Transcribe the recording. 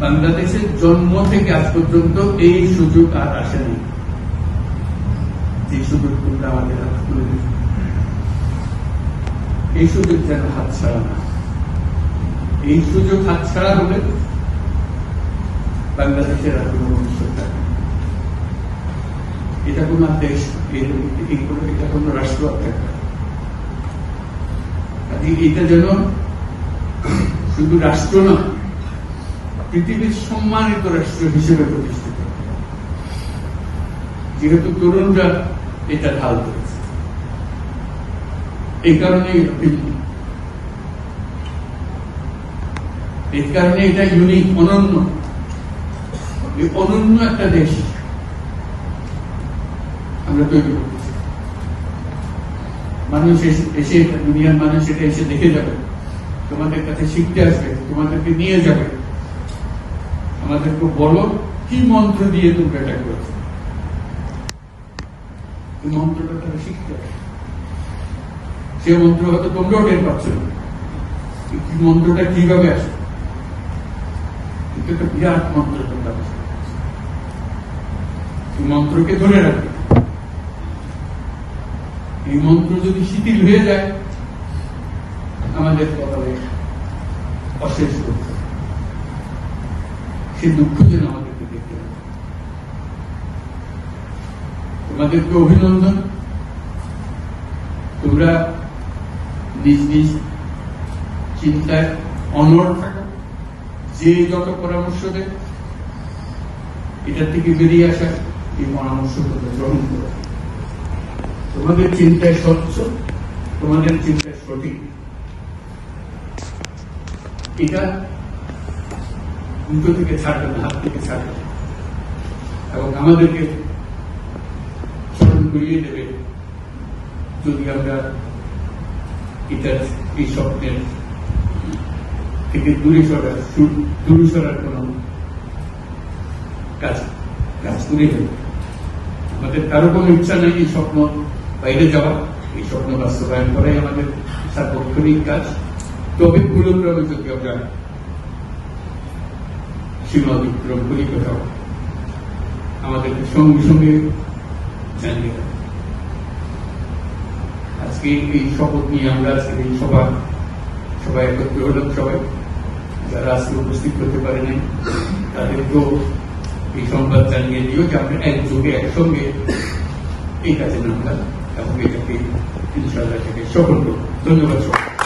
বাংলাদেশের জন্ম থেকে আজ পর্যন্ত এই সুযোগ আর আসেনি। যে সুযোগ তোমরা আমাদের হাত তুলে। এই সুযোগ যেন হাত ছাড়া না এই সুযোগ হাত ছাড়া হলে বাংলাদেশের আর কোনো ভবিষ্যৎ এটা কোনো দেশ এই এটা কোনো রাষ্ট্র এটা যেন শুধু রাষ্ট্র না পৃথিবীর সম্মানিত রাষ্ট্র হিসেবে প্রতিষ্ঠিত। যেহেতু তরুণরা এটা ঢাল করেছে। এই কারণে এই কারণে এটা ইউনিক অনন্য। অনন্য একটা দেশ আমরা তৈরি করতেছি। মানুষ এসে দুনিয়ার মানুষ এটা এসে দেখে যাবে। তোমাদের কাছে শিখতে আসবে, তোমাদেরকে নিয়ে যাবে। আমাদেরকে বলো, কি মন্ত্র দিয়ে তোমরা এটা করেছ? মন্ত্রটা তারা শিখতে সে মন্ত্র হয়তো তোমরাও টের পাচ্ছ। মন্ত্রটা কীভাবে একটা বিরাট মন্ত্র তোমরা এই মন্ত্রকে ধরে রাখবে। এই মন্ত্র যদি শিথিল হয়ে যায়, আমাদের কপালে অশেষ করতে সে দুঃখ যেন আমাদেরকে দেখতে। তোমাদেরকে অভিনন্দন। তোমরা নিজ নিজ চিন্তায় থাকো। যে যত পরামর্শ দেয়, এটার থেকে বেরিয়ে আসা এই পরামর্শ তোমরা গ্রহণ করো। তোমাদের চিন্তায় স্বচ্ছ, তোমাদের চিন্তায় সঠিক। এটা দুটো থেকে ছাড়বে না, হাত থেকে ছাড়বে এবং আমাদেরকে স্মরণ করিয়ে দেবে, যদি আমরা এটা, এই স্বপ্নের থেকে দূরে সরা, দূর- সরার কোন কাজ কাজ করে ফেলবে আমাদের কারও কোনো ইচ্ছা নেই এই স্বপ্ন বাইরে যাওয়া এই স্বপ্ন বাস্তবায়ন করাই আমাদের সার্বক্ষণিক কাজ। তবে পুরোক্রমে যদি আমরা সীমা অতিক্রম করি আমাদেরকে সঙ্গে সঙ্গে জানিয়ে আজকে এই শপথ নিয়ে আমরা আজকে এই সভা সবাই একত্র হলাম সবাই। যারা আজকে উপস্থিত হতে পারে নাই, তাদেরকেও এই সংবাদ জানিয়ে দিও যে আমরা একযোগে, একসঙ্গে এই কাজে নামলাম এবং এটাকে ইনশাল্লাহ এটাকে সফল ধন্যবাদ সবাই